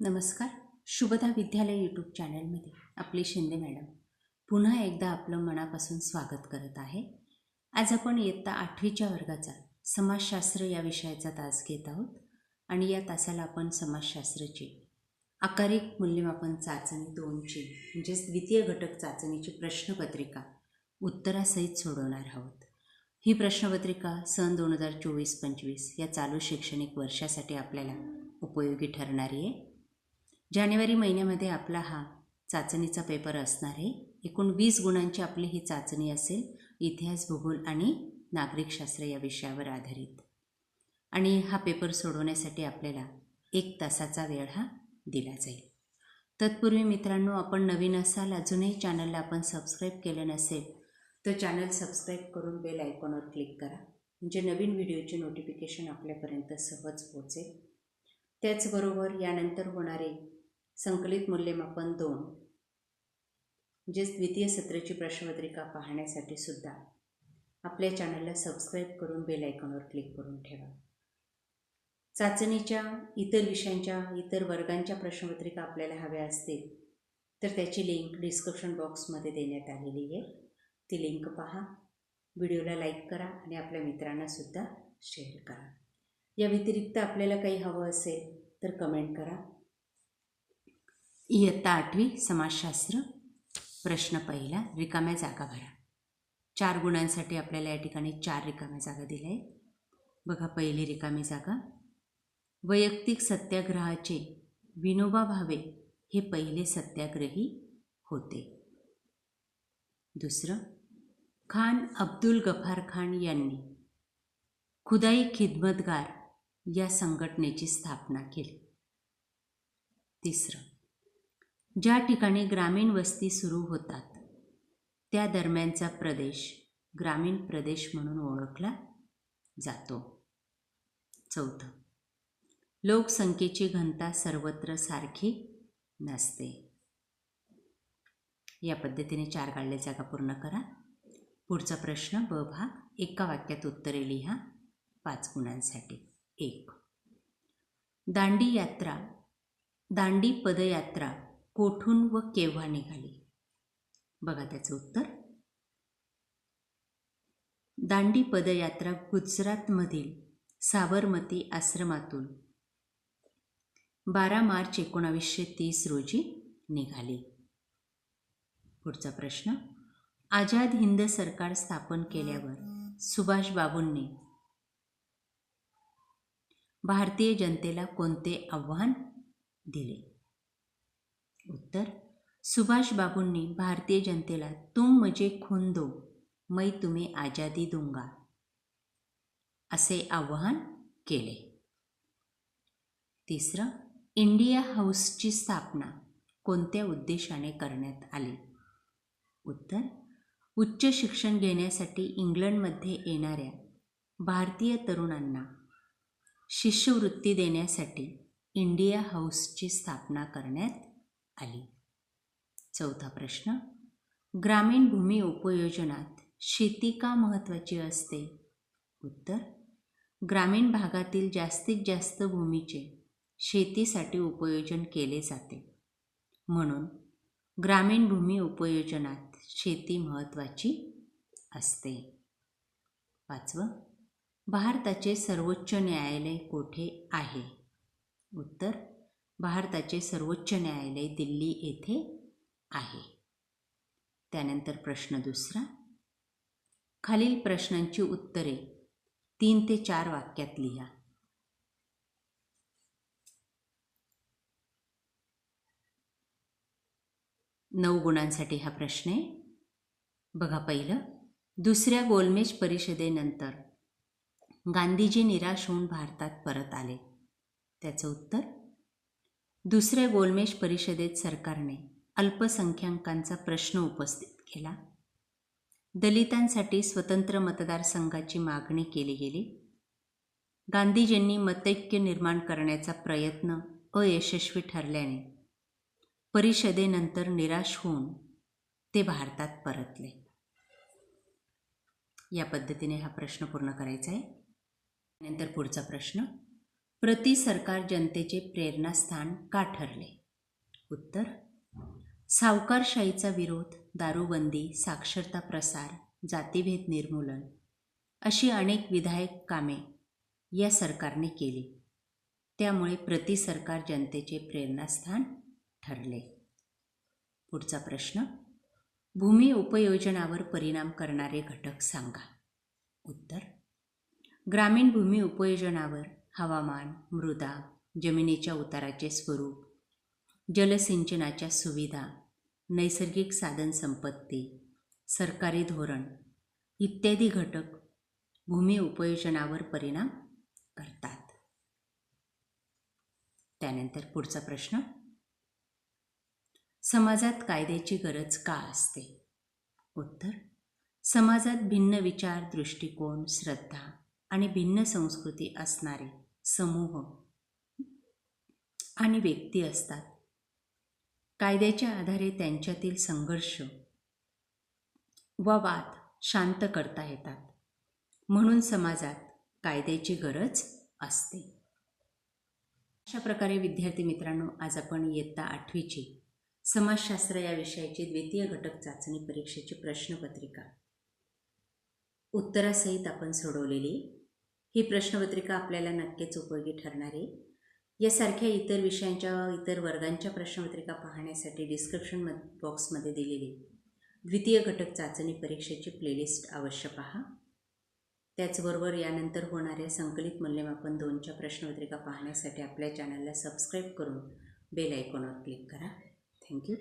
नमस्कार. शुभदा विद्यालय यूट्यूब चॅनलमध्ये आपली शिंदे मॅडम. पुन्हा एकदा आपलं मनापासून स्वागत करत आहे. आज आपण इयत्ता आठवीच्या वर्गाचा समाजशास्त्र या विषयाचा तास घेत आहोत आणि या तासाला आपण समाजशास्त्राची आकारिक मूल्यमापन चाचणी दोनची म्हणजेच द्वितीय घटक चाचणीची प्रश्नपत्रिका उत्तरासहित सोडवणार आहोत. ही प्रश्नपत्रिका सन दोन हजार चोवीस पंचवीस या चालू शैक्षणिक वर्षासाठी आपल्याला उपयोगी ठरणारी आहे. जानेवारी महिन्यामध्ये आपला हा चाचणीचा पेपर असणार आहे. एकूण वीस गुणांची आपली ही चाचणी असेल इतिहास भूगोल आणि नागरिकशास्त्र या विषयावर आधारित. आणि हा पेपर सोडवण्यासाठी आपल्याला एक तासाचा वेळ हा दिला जाईल. तत्पूर्वी मित्रांनो आपण नवीन असाल अजूनही चॅनलला आपण सबस्क्राईब केलं नसेल तर चॅनल सबस्क्राईब करून बेल आयकॉनवर क्लिक करा. म्हणजे नवीन व्हिडिओचे नोटिफिकेशन आपल्यापर्यंत सहज पोहोचेल. त्याचबरोबर यानंतर होणारे संकलित मूल्यमापन दोन. जे द्वितीय सत्राची प्रश्नपत्रिका पाहण्यासाठी सुद्धा आपल्या चॅनलला सबस्क्राईब करून बेल आयकॉनवर क्लिक करून ठेवा. चाचणीच्या इतर विषयांच्या इतर वर्गांच्या प्रश्नपत्रिका आपल्याला हव्या असतील तर त्याची लिंक डिस्क्रिप्शन बॉक्समध्ये देण्यात आलेली आहे. ती लिंक पहा. व्हिडिओला लाईक करा आणि आपल्या मित्रांनासुद्धा शेअर करा. या व्यतिरिक्त आपल्याला काही हवं असेल तर कमेंट करा. इयत्ता आठवी समाजशास्त्र प्रश्न पहिला रिकाम्या जागा भरा. चार गुणांसाठी आपल्याला या ठिकाणी चार रिकाम्या जागा दिल्या आहेत. बघा पहिली रिकामी जागा. वैयक्तिक सत्याग्रहाचे विनोबा भावे हे पहिले सत्याग्रही होते. दुसरं खान अब्दुल गफार खान यांनी खुदाई खिदमतगार या संघटनेची स्थापना केली. तिसरं ज्या ठिकाणी ग्रामीण वस्ती सुरू होतात त्या दरम्यानचा प्रदेश ग्रामीण प्रदेश म्हणून ओळखला जातो. चौथं लोकसंख्येची घनता सर्वत्र सारखी नसते. या पद्धतीने चार काढले जागा पूर्ण करा. पुढचा प्रश्न ब भाग एका वाक्यात उत्तरे लिहा. पाच गुणांसाठी एक. दांडी यात्रा दांडी पदयात्रा कोठून व केव्हा निघाली? बघा त्याचं उत्तर. दांडी पदयात्रा गुजरातमधील साबरमती आश्रमातून बारा मार्च एकोणावीसशे तीस रोजी निघाली. पुढचा प्रश्न. आझाद हिंद सरकार स्थापन केल्यावर सुभाषबाबूंनी भारतीय जनतेला कोणते आव्हान दिले? उत्तर सुभाषबाबूंनी भारतीय जनतेला तुम मजे खून दो मै तुम्ही आजादी दूंगा असे आवाहन केले. तिसरं इंडिया हाऊसची स्थापना कोणत्या उद्देशाने करण्यात आली? उत्तर उच्च शिक्षण घेण्यासाठी इंग्लंडमध्ये येणाऱ्या भारतीय तरुणांना शिष्यवृत्ती देण्यासाठी इंडिया हाऊसची स्थापना करण्यात आली. चौथा प्रश्न. ग्रामीण भूमी उपयोजनात शेती का महत्त्वाची असते? उत्तर. ग्रामीण भागातील जास्तीत जास्त भूमीचे शेतीसाठी उपयोजन केले जाते. म्हणून ग्रामीण भूमी उपयोजनात शेती महत्त्वाची असते. पाचवं. भारताचे सर्वोच्च न्यायालय कोठे आहे? उत्तर. भारताचे सर्वोच्च न्यायालय दिल्ली येथे आहे. त्यानंतर प्रश्न दुसरा. खालील प्रश्नांची उत्तरे तीन ते चार वाक्यात लिहा. नऊ गुणांसाठी हा प्रश्न आहे. बघा पहिलं. दुसऱ्या गोलमेज परिषदेनंतर गांधीजी निराश होऊन भारतात परत आले. त्याचं उत्तर? दुसऱ्या गोलमेश परिषदेत सरकारने अल्पसंख्याकांचा प्रश्न उपस्थित केला. दलितांसाठी स्वतंत्र मतदारसंघाची मागणी केली गेली. गांधीजींनी मतैक्य निर्माण करण्याचा प्रयत्न अयशस्वी ठरल्याने परिषदेनंतर निराश होऊन ते भारतात परतले. या पद्धतीने हा प्रश्न पूर्ण करायचा आहे. नंतर पुढचा प्रश्न. प्रति सरकार जनतेचे प्रेरणास्थान का ठरले उत्तर सावकारशाहीचा विरोध दारूबंदी साक्षरता प्रसार जातीभेद निर्मूलन अशी अनेक विधायक कामे या सरकारने केली. त्यामुळे प्रति सरकार जनतेचे प्रेरणास्थान ठरले. पुढचा प्रश्न भूमी उपयोजनावर परिणाम करणारे घटक सांगा. उत्तर ग्रामीण भूमी उपयोजनावर हवामान मृदा जमिनीच्या उताराचे स्वरूप जलसिंचनाच्या सुविधा नैसर्गिक साधनसंपत्ती सरकारी धोरण इत्यादी घटक भूमी उपयोजनावर परिणाम करतात. त्यानंतर पुढचा प्रश्न. समाजात कायद्याची गरज का असते? उत्तर. समाजात भिन्न विचार दृष्टिकोन श्रद्धा आणि भिन्न संस्कृती असणारे समूह. आणि व्यक्ती असतात. कायद्याच्या आधारे त्यांच्यातील संघर्ष व वाद शांत करता येतात. म्हणून समाजात कायद्याची गरज असते. अशा प्रकारे विद्यार्थी मित्रांनो आज आपण इयत्ता आठवीची समाजशास्त्र या विषयाची द्वितीय घटक चाचणी परीक्षेची प्रश्नपत्रिका. उत्तरासहित आपण सोडवलेली ही प्रश्नपत्रिका आपल्याला नक्कीच उपयोगी ठरणार आहे. यासारख्या इतर विषयांच्या इतर वर्गांच्या प्रश्नपत्रिका पाहण्यासाठी डिस्क्रिप्शन म बॉक्समध्ये दिलेली द्वितीय घटक चाचणी परीक्षेची प्लेलिस्ट अवश्य पहा. त्याचबरोबर यानंतर होणाऱ्या संकलित मूल्यमापन दोनच्या प्रश्नपत्रिका पाहण्यासाठी आपल्या चॅनलला सबस्क्राईब करून बेल आयकॉनवर क्लिक करा. थँक्यू